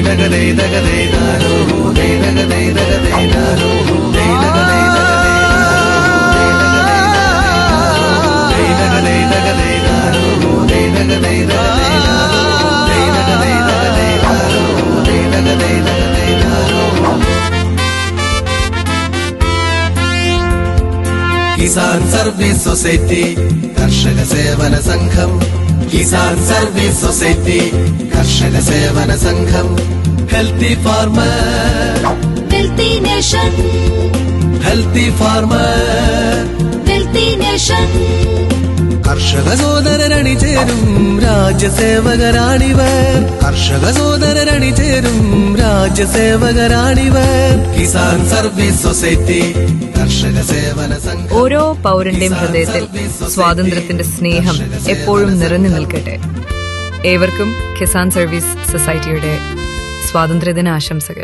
నగదై నగదై నారో దై నగదై నగదై నారో దై నగదై నగదై నగదై కిసాన్ సర్వీస్ సొసైటీ కర్షక సేవల సంఘం കിസാൻ സർവീസ് സൊസൈറ്റി കർഷക സേവന സംഘം healthy farmer. Healthy nation healthy farmer. Healthy nation കർഷക സോദരരണി ചേരും രാജ്യസേവകരാണിവർ. കർഷക സോദരരണി ചേരും രാജ്യസേവകരാണിവർ. കിസാൻ സർവീസ് സൊസൈറ്റി കർഷക ഓരോ പൗരന്റെയും ഹൃദയത്തിൽ സ്വാതന്ത്ര്യത്തിന്റെ സ്നേഹം എപ്പോഴും നിറഞ്ഞു നിൽക്കട്ടെ. ഏവർക്കും കിസാൻ സർവീസ് സൊസൈറ്റിയുടെ സ്വാതന്ത്ര്യദിന ആശംസകൾ